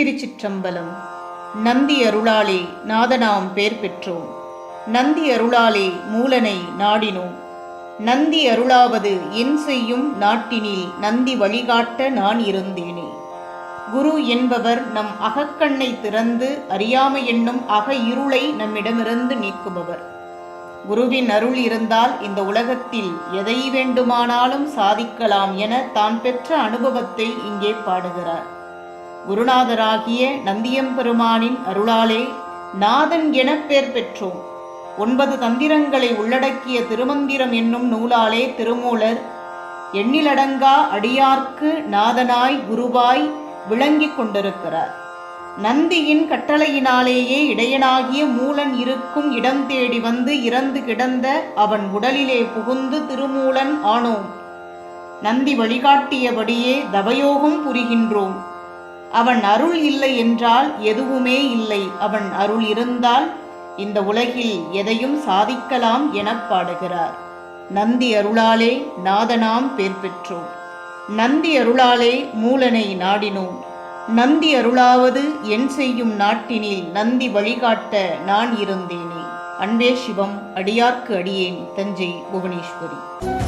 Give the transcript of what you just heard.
திருச்சிற்றம்பலம். நந்தி அருளாலே நாதனாம் பேர் பெற்றோம். நந்தி அருளாலே மூலனை நாடினோம். நந்தி அருளாவது என் செய்யும் நாட்டினில் நந்தி வழிகாட்ட நான் இருந்தேனே. குரு என்பவர் நம் அகக்கண்ணை திறந்து அறியாமை என்னும் அக இருளை நம்மிடமிருந்து நீக்குபவர். குருவின் அருள் இருந்தால் இந்த உலகத்தில் எதை வேண்டுமானாலும் சாதிக்கலாம் என தான் பெற்ற அனுபவத்தை இங்கே பாடுகிறார். குருநாதராகிய நந்தியம்பெருமானின் அருளாலே நாதன் எனப் பெயர் பெற்றோம். ஒன்பது தந்திரங்களை உள்ளடக்கிய திருமந்திரம் என்னும் நூலாலே திருமூலர் எண்ணிலடங்கா அடியார்க்கு நாதனாய் குருவாய் விளங்கிக் கொண்டிருக்கிறார். நந்தியின் கட்டளையினாலேயே இடையனாகிய மூலன் இருக்கும் இடம் தேடி வந்து இறந்து கிடந்த அவன் உடலிலே புகுந்து திருமூலன் ஆனோம். நந்தி வழிகாட்டியபடியே தவயோகம் புரிகின்றோம். அவன் அருள் இல்லை என்றால் எதுவுமே இல்லை. அவன் அருள் இருந்தால் இந்த உலகில் எதையும் சாதிக்கலாம் என பாடுகிறார். நந்தி அருளாலே நாதனாம் பேர் பெற்றோம். நந்தி அருளாலே மூலனை நாடினோம். நந்தி அருளாவது என் செய்யும் நாட்டினில் நந்தி வழிகாட்ட நான் இருந்தேனே. அன்பே சிவம் அடியார்க்கு அடியேன் தஞ்சை புவனேஸ்வரி.